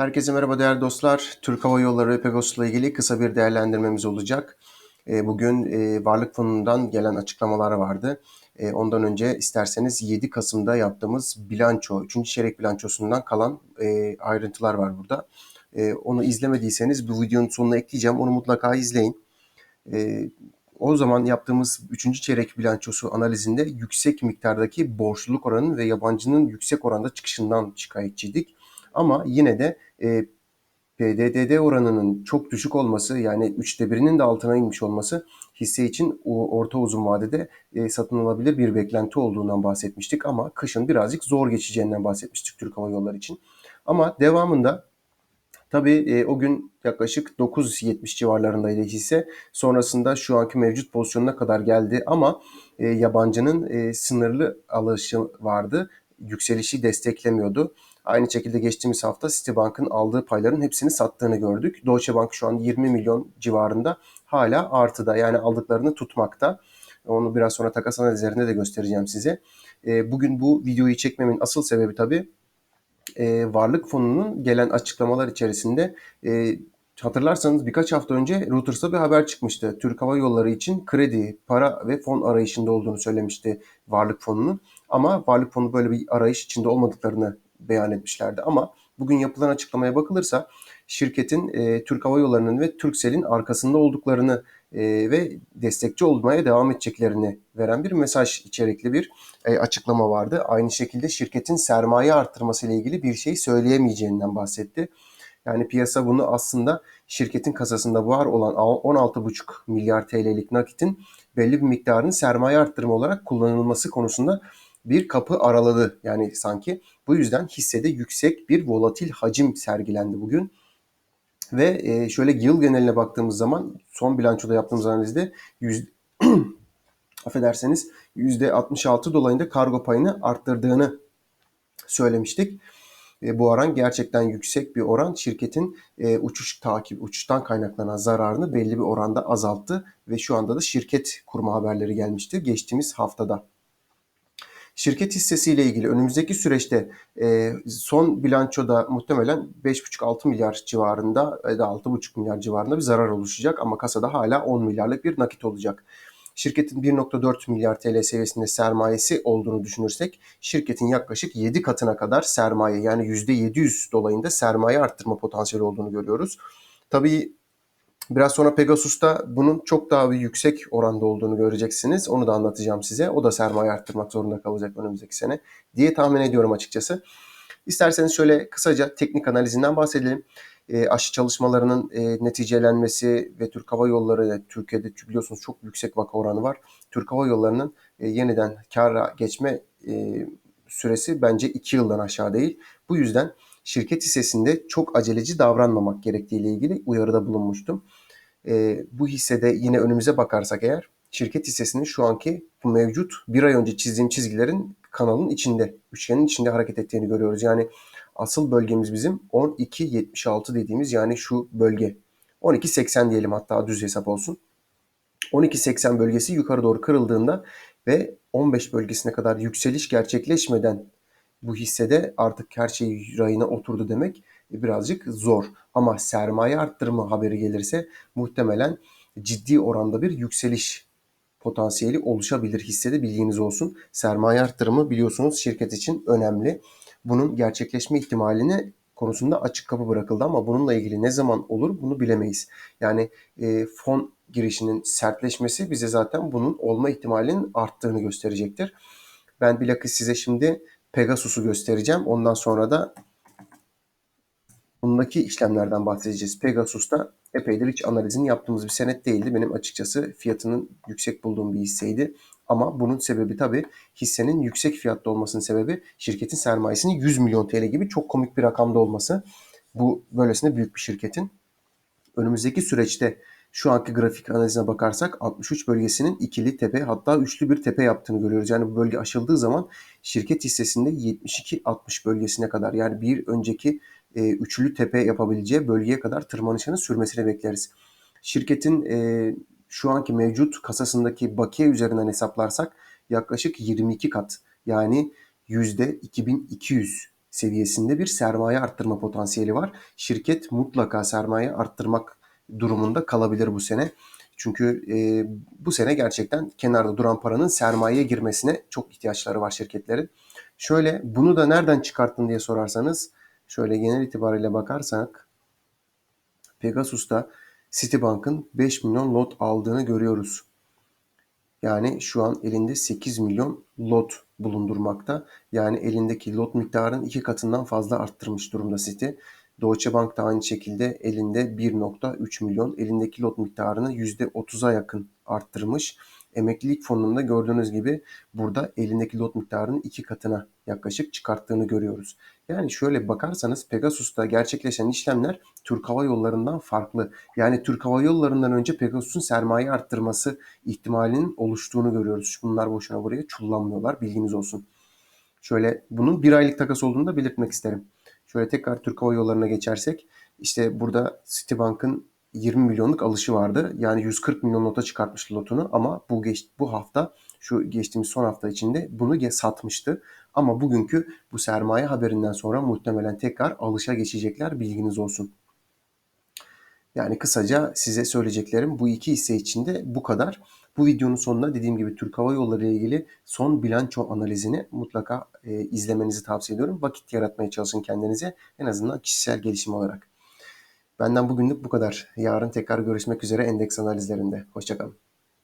Herkese merhaba değerli dostlar. Türk Hava Yolları ve Pegasus'la ilgili kısa bir değerlendirmemiz olacak. E, bugün e, Varlık Fonu'ndan gelen açıklamalar vardı. E, ondan önce isterseniz 7 Kasım'da yaptığımız bilanço, 3. çeyrek bilançosundan kalan ayrıntılar var burada. Onu izlemediyseniz bu videonun sonuna ekleyeceğim. Onu mutlaka izleyin. O zaman yaptığımız 3. çeyrek bilançosu analizinde yüksek miktardaki borçluluk oranı ve yabancının yüksek oranda çıkışından şikayetçiydik. Ama yine de e, PDDD oranının çok düşük olması yani üçte birinin de altına inmiş olması hisse için o orta uzun vadede e, satın alabilir bir beklenti olduğundan bahsetmiştik ama kışın birazcık zor geçeceğinden bahsetmiştik Türk Hava Yolları için. Ama devamında tabii e, o gün yaklaşık 9.70 civarlarındaydı hisse. Sonrasında şu anki mevcut pozisyonuna kadar geldi ama e, yabancının e, sınırlı alışı vardı. Yükselişi desteklemiyordu. Aynı şekilde geçtiğimiz hafta Citibank'ın aldığı payların hepsini sattığını gördük. Deutsche Bank şu an 20 milyon civarında hala artıda yani aldıklarını tutmakta. Onu biraz sonra takas analizlerinde de göstereceğim size. E, bugün bu videoyu çekmemin asıl sebebi tabii e, Varlık Fonu'nun gelen açıklamalar içerisinde e, hatırlarsanız birkaç hafta önce Reuters'ta bir haber çıkmıştı. Türk Hava Yolları için kredi, para ve fon arayışında olduğunu söylemişti Varlık Fonu'nun. Ama Varlık Fonu böyle bir arayış içinde olmadıklarını beyan etmişlerdi. Ama bugün yapılan açıklamaya bakılırsa şirketin e, Türk Hava Yolları'nın ve Turkcell'in arkasında olduklarını e, ve destekçi olmaya devam edeceklerini veren bir mesaj içerikli bir e, açıklama vardı. Aynı şekilde şirketin sermaye arttırması ile ilgili bir şey söyleyemeyeceğinden bahsetti. Yani piyasa bunu aslında şirketin kasasında var olan 16,5 milyar TL'lik nakitin belli bir miktarının sermaye arttırma olarak kullanılması konusunda bir kapı araladı. Yani sanki bu yüzden hissede yüksek bir volatil hacim sergilendi bugün. Ve e, şöyle yıl geneline baktığımız zaman son bilançoda yaptığımız analizde yüz, affederseniz %66 dolayında kargo payını arttırdığını söylemiştik. E, bu oran gerçekten yüksek bir oran. Şirketin e, uçuş takip, uçuştan kaynaklanan zararını belli bir oranda azalttı ve şu anda da şirket kurma haberleri gelmişti geçtiğimiz haftada. Şirket hissesiyle ilgili önümüzdeki süreçte e, son bilançoda muhtemelen 5,5-6 milyar civarında ya da 6,5 milyar civarında bir zarar oluşacak ama kasada hala 10 milyarlık bir nakit olacak. Şirketin 1.4 milyar TL seviyesinde sermayesi olduğunu düşünürsek şirketin yaklaşık 7 katına kadar sermaye yani %700 dolayında sermaye arttırma potansiyeli olduğunu görüyoruz. Tabii Biraz sonra Pegasus'ta bunun çok daha bir yüksek oranda olduğunu göreceksiniz. Onu da anlatacağım size. O da sermaye arttırmak zorunda kalacak önümüzdeki sene diye tahmin ediyorum açıkçası. İsterseniz şöyle kısaca teknik analizinden bahsedelim. E, aşı çalışmalarının e, neticelenmesi ve Türk Hava Yolları Türkiye'de biliyorsunuz çok yüksek vaka oranı var. Türk Hava Yolları'nın e, yeniden kara geçme e, süresi bence 2 yıldan aşağı değil. Bu yüzden şirket hissesinde çok aceleci davranmamak gerektiği ile ilgili uyarıda bulunmuştum. E, bu hissede yine önümüze bakarsak eğer şirket hissesinin şu anki bu mevcut bir ay önce çizdiğim çizgilerin kanalın içinde, üçgenin içinde hareket ettiğini görüyoruz. Yani asıl bölgemiz bizim 12.76 dediğimiz yani şu bölge. 12.80 diyelim hatta düz hesap olsun. 12.80 bölgesi yukarı doğru kırıldığında ve 15 bölgesine kadar yükseliş gerçekleşmeden bu hissede artık her şey rayına oturdu demek birazcık zor. Ama sermaye arttırma haberi gelirse muhtemelen ciddi oranda bir yükseliş potansiyeli oluşabilir hissede bilginiz olsun. Sermaye arttırımı biliyorsunuz şirket için önemli. Bunun gerçekleşme ihtimalini konusunda açık kapı bırakıldı ama bununla ilgili ne zaman olur bunu bilemeyiz. Yani e, fon girişinin sertleşmesi bize zaten bunun olma ihtimalinin arttığını gösterecektir. Ben bilakis size şimdi Pegasus'u göstereceğim. Ondan sonra da bundaki işlemlerden bahsedeceğiz. Pegasus'ta epeydir hiç analizini yaptığımız bir senet değildi. Benim açıkçası fiyatının yüksek bulduğum bir hisseydi. Ama bunun sebebi tabii hissenin yüksek fiyatta olmasının sebebi şirketin sermayesinin 100 milyon TL gibi çok komik bir rakamda olması. Bu böylesine büyük bir şirketin. Önümüzdeki süreçte şu anki grafik analizine bakarsak 63 bölgesinin ikili tepe hatta üçlü bir tepe yaptığını görüyoruz. Yani bu bölge aşıldığı zaman şirket hissesinde 72-60 bölgesine kadar yani bir önceki e, üçlü tepe yapabileceği bölgeye kadar tırmanışını sürmesini bekleriz. Şirketin e, şu anki mevcut kasasındaki bakiye üzerinden hesaplarsak yaklaşık 22 kat yani yüzde 2200 seviyesinde bir sermaye arttırma potansiyeli var. Şirket mutlaka sermaye arttırmak durumunda kalabilir bu sene. Çünkü e, bu sene gerçekten kenarda duran paranın sermayeye girmesine çok ihtiyaçları var şirketlerin. Şöyle bunu da nereden çıkarttın diye sorarsanız şöyle genel itibariyle bakarsak Pegasus'ta Citibank'ın 5 milyon lot aldığını görüyoruz. Yani şu an elinde 8 milyon lot bulundurmakta. Yani elindeki lot miktarının iki katından fazla arttırmış durumda Citi. Deutsche Bank da aynı şekilde elinde 1.3 milyon elindeki lot miktarını %30'a yakın arttırmış. Emeklilik fonunda gördüğünüz gibi burada elindeki lot miktarının iki katına yaklaşık çıkarttığını görüyoruz. Yani şöyle bakarsanız Pegasus'ta gerçekleşen işlemler Türk Hava Yolları'ndan farklı. Yani Türk Hava Yolları'ndan önce Pegasus'un sermaye arttırması ihtimalinin oluştuğunu görüyoruz. Bunlar boşuna buraya çullanmıyorlar. Bilginiz olsun. Şöyle bunun bir aylık takas olduğunu da belirtmek isterim. Şöyle tekrar Türk Hava Yolları'na geçersek işte burada Citibank'ın 20 milyonluk alışı vardı. Yani 140 milyon nota çıkartmıştı lotunu ama bu geç, bu hafta şu geçtiğimiz son hafta içinde bunu satmıştı. Ama bugünkü bu sermaye haberinden sonra muhtemelen tekrar alışa geçecekler bilginiz olsun. Yani kısaca size söyleyeceklerim bu iki hisse içinde bu kadar. Bu videonun sonunda dediğim gibi Türk Hava Yolları ile ilgili son bilanço analizini mutlaka e, izlemenizi tavsiye ediyorum. Vakit yaratmaya çalışın kendinize en azından kişisel gelişim olarak. Benden bugünlük bu kadar. Yarın tekrar görüşmek üzere endeks analizlerinde. Hoşçakalın.